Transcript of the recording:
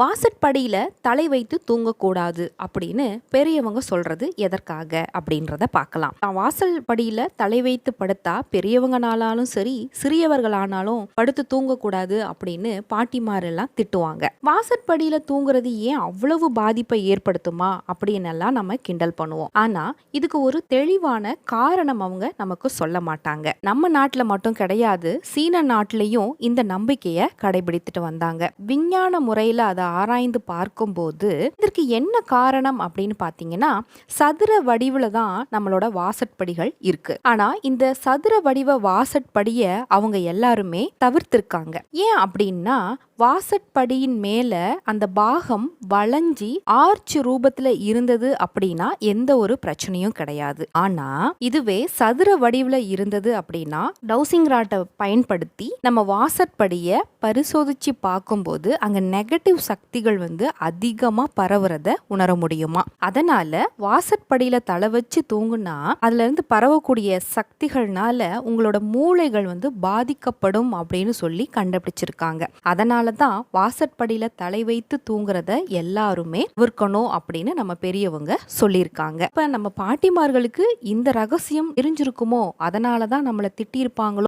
வாசற்படியில் தலை வைத்து தூங்கக்கூடாது அப்படின்னு பெரியவங்க சொல்கிறது எதற்காக அப்படின்றத பார்க்கலாம். நான் வாசல் படியில் தலை வைத்து படுத்தா பெரியவங்கனாலும் சரி சிறியவர்களானாலும் படுத்து தூங்கக்கூடாது அப்படின்னு பாட்டிமாரெல்லாம் திட்டுவாங்க. வாசற்படியில் தூங்குறது ஏன் அவ்வளவு பாதிப்பை ஏற்படுத்துமா அப்படின்னு எல்லாம் நம்ம கிண்டல் பண்ணுவோம். ஆனால் இதுக்கு ஒரு தெளிவான காரணம் அவங்க நமக்கு சொல்ல மாட்டாங்க. நம்ம நாட்டில் மட்டும் கிடையாது சீன நாட்டிலையும் இந்த நம்பிக்கையை கடைபிடித்துட்டு வந்தாங்க. விஞ்ஞான முறையில் அதை ஆராய்ந்து பார்க்கும்போது இதற்கு என்ன காரணம் அப்படின்னு பார்த்தீங்கன்னா சதுர வடிவில் தான் நம்மளோட வாசற்படிகள் இருக்கு. ஆனா இந்த சதுர வடிவ வாசற்படியை அவங்க எல்லாருமே தவிர்த்திருக்காங்க. ஏன் அப்படின்னா வாசற்படியின் மேல அந்த பாகம் வளைஞ்சி ஆர்ச் ரூபத்துல இருந்தது அப்படின்னா எந்த ஒரு பிரச்சனையும் கிடையாது. ஆனா இதுவே சதுர வடிவுல இருந்தது அப்படின்னா டவுசிங் ராட்டை பயன்படுத்தி நம்ம வாசற்படிய பரிசோதிச்சு பார்க்கும்போது அங்க நெகட்டிவ் சக்திகள் வந்து அதிகமாக பரவுறத உணர முடியுமா? அதனால வாசற்படியில தலை வச்சு தூங்குனா அதுல இருந்து பரவக்கூடிய சக்திகள்னால உங்களோட மூளைகள் வந்து பாதிக்கப்படும் அப்படின்னு சொல்லி கண்டுபிடிச்சிருக்காங்க. அதனால தான் வாசற்படியில தலை வைத்து தூங்குறத எல்லாருமே விற்கணும் அப்படின்னு நம்ம பெரியவங்க சொல்லியிருக்காங்க. இப்ப நம்ம பாட்டிமார்களுக்கு இந்த ரகசியம் தெரிஞ்சிருக்குமோ? அதனால தான் நம்மளை திட்டியிருப்பாங்களோ?